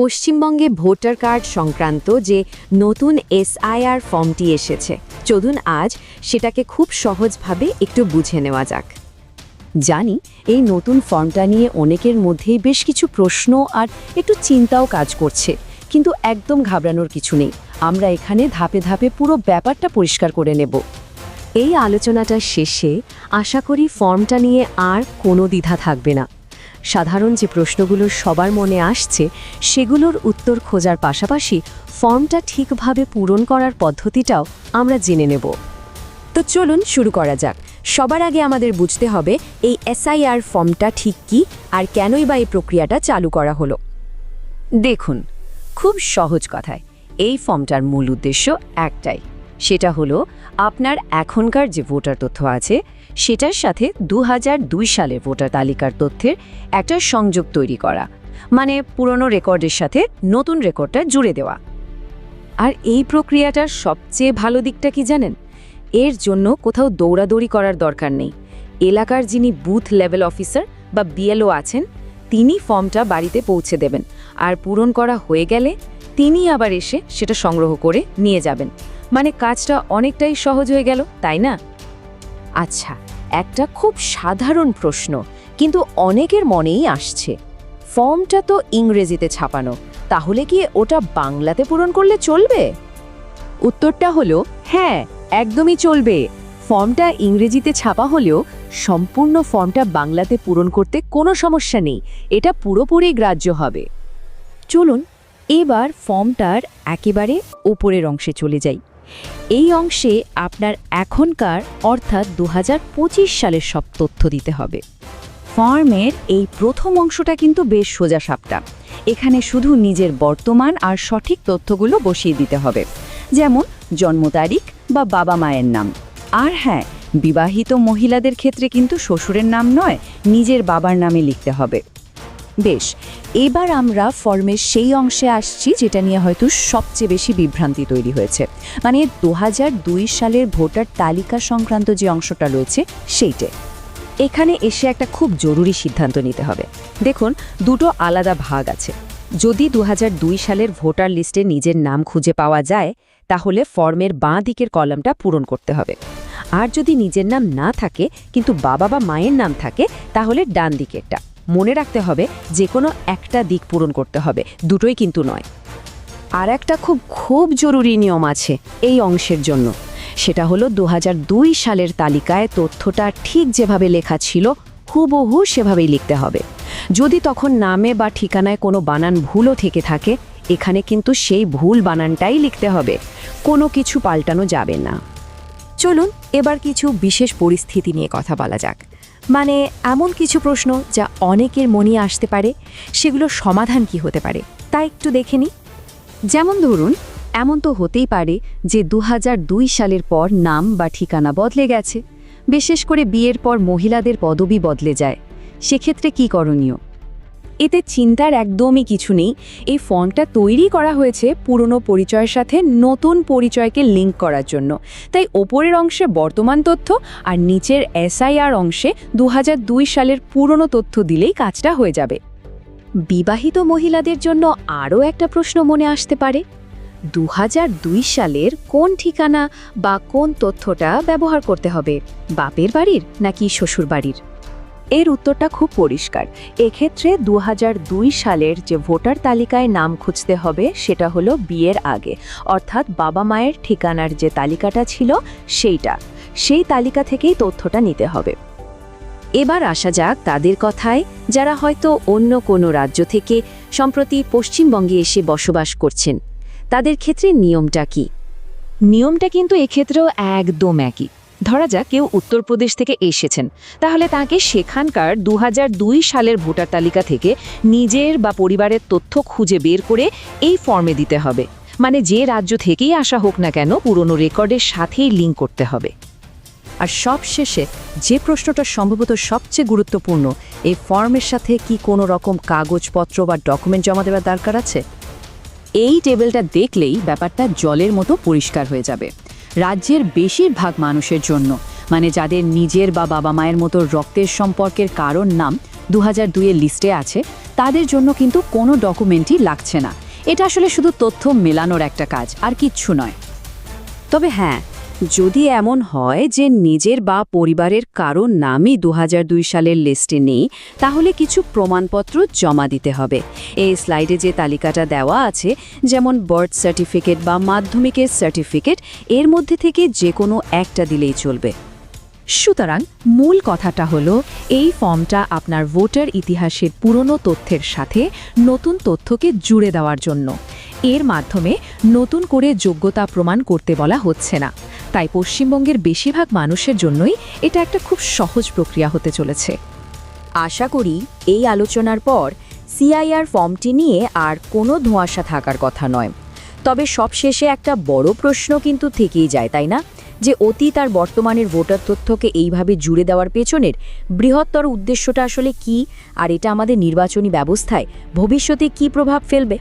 পশ্চিমবঙ্গে voter card সংক্রান্ত যে নতুন এসআইআর ফর্মটি এসেছে, চলুন আজ সেটাকে খুব সহজভাবে একটু বুঝে নেওয়া যাক। জানি এই নতুন ফর্মটা নিয়ে অনেকের মধ্যেই বেশ কিছু প্রশ্ন আর একটু চিন্তাও কাজ করছে, কিন্তু একদম ঘাবড়ানোর কিছু নেই। আমরা এখানে ধাপে ধাপে পুরো ব্যাপারটা পরিষ্কার করে নেব। এই আলোচনাটা শেষে আশা করি ফর্মটা নিয়ে আর কোনো দ্বিধা থাকবে না। সাধারণ যে প্রশ্নগুলো সবার মনে আসছে, সেগুলোর উত্তর খোঁজার পাশাপাশি ফর্মটা ঠিকভাবে পূরণ করার পদ্ধতিটাও আমরা জেনে নেব। তো চলুন শুরু করা যাক। সবার আগে আমাদের বুঝতে হবে, এই এসআইআর ফর্মটা ঠিক কি আর কেনই বা এই প্রক্রিয়াটা চালু করা হলো। দেখুন, খুব সহজ কথায়, এই ফর্মটার মূল উদ্দেশ্য একটাই সেটা হলো, আপনার এখনকার যে ভোটার তথ্য আছে, সেটার সাথে দু হাজার দুই সালের ভোটার তালিকার তথ্যের একটা সংযোগ তৈরি করা। মানে পুরনো রেকর্ডের সাথে নতুন রেকর্ডটা জুড়ে দেওয়া। আর এই প্রক্রিয়াটার সবচেয়ে ভালো দিকটা কি জানেন? এর জন্য কোথাও দৌড়াদৌড়ি করার দরকার নেই। এলাকার যিনি বুথ লেভেল অফিসার বা বিএলও আছেন, তিনি ফর্মটা বাড়িতে পৌঁছে দেবেন। আর পূরণ করা হয়ে গেলে, তিনি আবার এসে সেটা সংগ্রহ করে নিয়ে যাবেন। মানে কাজটা অনেকটাই সহজ হয়ে গেল, তাই না? আচ্ছা একটা খুব সাধারণ প্রশ্ন, কিন্তু অনেকের মনেই আসছে। ফর্মটা তো ইংরেজিতে ছাপানো, তাহলে কি ওটা বাংলাতে পূরণ করলে চলবে? উত্তরটা হলো হ্যাঁ একদমই চলবে। ফর্মটা ইংরেজিতে ছাপা হলেও সম্পূর্ণ ফর্মটা বাংলাতে পূরণ করতে কোনো সমস্যা নেই, এটা পুরোপুরি গ্রাহ্য হবে। চলুন, এবার ফর্মটার একেবারে ওপরের অংশে চলে যাই। এই অংশে আপনার এখনকার, অর্থাৎ দু হাজার পঁচিশ সালের সব তথ্য দিতে হবে। ফর্মের এই প্রথম অংশটা কিন্তু বেশ সোজা সাপটা। এখানে শুধু নিজের বর্তমান আর সঠিক তথ্যগুলো বসিয়ে দিতে হবে। যেমন, জন্ম তারিখ বা বাবা মায়ের নাম। আর হ্যাঁ বিবাহিত মহিলাদের ক্ষেত্রে কিন্তু শ্বশুরের নাম নয়, নিজের বাবার নামে লিখতে হবে। বেশ, এবার আমরা ফর্মের সেই অংশে আসছি যেটা নিয়ে হয়তো সবচেয়ে বেশি বিভ্রান্তি তৈরি হয়েছে। মানে দু হাজার দুই সালের ভোটার তালিকা সংক্রান্ত যে অংশটা রয়েছে, সেইটে। এখানে এসে একটা খুব জরুরি সিদ্ধান্ত নিতে হবে। দেখুন, দুটো আলাদা ভাগ আছে। যদি দু হাজার দুই সালের ভোটার লিস্টে নিজের নাম খুঁজে পাওয়া যায়, তাহলে ফর্মের বাঁ দিকের কলামটা পূরণ করতে হবে। আর যদি নিজের নাম না থাকে, কিন্তু বাবা বা মায়ের নাম থাকে, তাহলে ডান দিকেরটা। মনে রাখতে হবে যে কোনো একটা দিক পূরণ করতে হবে, দুটোই কিন্তু নয়। আর একটা খুব খুব জরুরি নিয়ম আছে এই অংশের জন্য। সেটা হলো দু হাজার দুই সালের তালিকায় তথ্যটা ঠিক যেভাবে লেখা ছিল, হুবহু সেভাবেই লিখতে হবে। যদি তখন নামে বা ঠিকানায় কোনো বানান ভুলও থেকে থাকে, এখানে কিন্তু সেই ভুল বানানটাই লিখতে হবে। কোনো কিছু পাল্টানো যাবে না। চলুন এবার কিছু বিশেষ পরিস্থিতি নিয়ে কথা বলা যাক। মানে এমন কিছু প্রশ্ন যা অনেকের মনে আসতে পারে, সেগুলো সমাধান কি হতে পারে, তা একটু দেখে নি যেমন ধরুন, এমন তো হতেই পারে যে দু হাজার দুই সালের পর নাম বা ঠিকানা বদলে গেছে। বিশেষ করে বিয়ের পর মহিলাদের পদবি বদলে যায়। সেক্ষেত্রে কি করণীয়? এতে চিন্তার একদমই কিছু নেই। এই ফর্মটা তৈরি করা হয়েছে পুরনো পরিচয়ের সাথে নতুন পরিচয়কে লিঙ্ক করার জন্য। তাই ওপরের অংশে বর্তমান তথ্য আর নিচের এসআইআর অংশে দু হাজার দুই সালের পুরনো তথ্য দিলেই কাজটা হয়ে যাবে। বিবাহিত মহিলাদের জন্য আরও একটা প্রশ্ন মনে আসতে পারে। দু হাজার দুই সালের কোন ঠিকানা বা কোন তথ্যটা ব্যবহার করতে হবে? বাপের বাড়ির নাকি শ্বশুর বাড়ির এর উত্তরটা খুব পরিষ্কার। এক্ষেত্রে দু দুই সালের যে ভোটার তালিকায় নাম খুঁজতে হবে সেটা হলো বিয়ের আগে। অর্থাৎ বাবা মায়ের ঠিকানার যে তালিকাটা ছিল সেইটা। সেই তালিকা থেকেই তথ্যটা নিতে হবে। এবার আসা যাক তাদের কথায়, যারা হয়তো অন্য কোনো রাজ্য থেকে সম্প্রতি পশ্চিমবঙ্গে এসে বসবাস করছেন। তাদের ক্ষেত্রে নিয়মটা কি? নিয়মটা কিন্তু এক্ষেত্রেও একদম একই। ধরা যাক কেউ উত্তরপ্রদেশ থেকে এসেছেন, তাহলে তাকে সেখানকার দু হাজার দুই সালের ভোটার তালিকা থেকে নিজের বা পরিবারের তথ্য খুঁজে বের করে এই ফর্মে দিতে হবে। মানে যে রাজ্য থেকেই আসা হোক না কেন, পুরনো রেকর্ডের সাথেই লিঙ্ক করতে হবে। আর সব শেষে যে প্রশ্নটা সম্ভবত সবচেয়ে গুরুত্বপূর্ণ, এই ফর্মের সাথে কি কোনো রকম কাগজপত্র বা ডকুমেন্ট জমা দেওয়ার দরকার আছে? এই টেবিলটা দেখলেই ব্যাপারটা জলের মতো পরিষ্কার হয়ে যাবে। রাজ্যের বেশিরভাগ মানুষের জন্য। মানে যাদের নিজের বা বাবা মায়ের মতো রক্তের সম্পর্কের কারণ নাম দু হাজার দুইয়ের লিস্টে আছে, তাদের জন্য কিন্তু কোনো ডকুমেন্টই লাগছে না। এটা আসলে শুধু তথ্য মেলানোর একটা কাজ, আর কিচ্ছু নয়। তবে হ্যাঁ যদি এমন হয় যে নিজের বা পরিবারের কারও নামই দু হাজার দুই সালের লিস্টে নেই, তাহলে কিছু প্রমাণপত্র জমা দিতে হবে। এই স্লাইডে যে তালিকাটা দেওয়া আছে, যেমন বার্থ সার্টিফিকেট বা মাধ্যমিকের সার্টিফিকেট, এর মধ্যে থেকে যে কোনো একটা দিলেই চলবে। সুতরাং মূল কথাটা হলো, এই ফর্মটা আপনার ভোটার ইতিহাসের পুরনো তথ্যের সাথে নতুন তথ্যকে জুড়ে দেওয়ার জন্য। এর মাধ্যমে নতুন করে যোগ্যতা প্রমাণ করতে বলা হচ্ছে না। তাই পশ্চিমবঙ্গের বেশিরভাগ মানুষের জন্যই এটা একটা খুব সহজ প্রক্রিয়া হতে চলেছে। আশা করি এই আলোচনার পর সিআইআর ফর্মটি নিয়ে আর কোনো ধোঁয়াশা থাকার কথা নয়। তবে সবশেষে একটা বড় প্রশ্ন কিন্তু থেকেই যায়, তাই না? যে অতীত আর বর্তমানের ভোটার তথ্যকে এইভাবে জুড়ে দেওয়ার পেছনের বৃহত্তর উদ্দেশ্যটা আসলে কি? আর এটা আমাদের নির্বাচনী ব্যবস্থায় ভবিষ্যতে কি প্রভাব ফেলবে?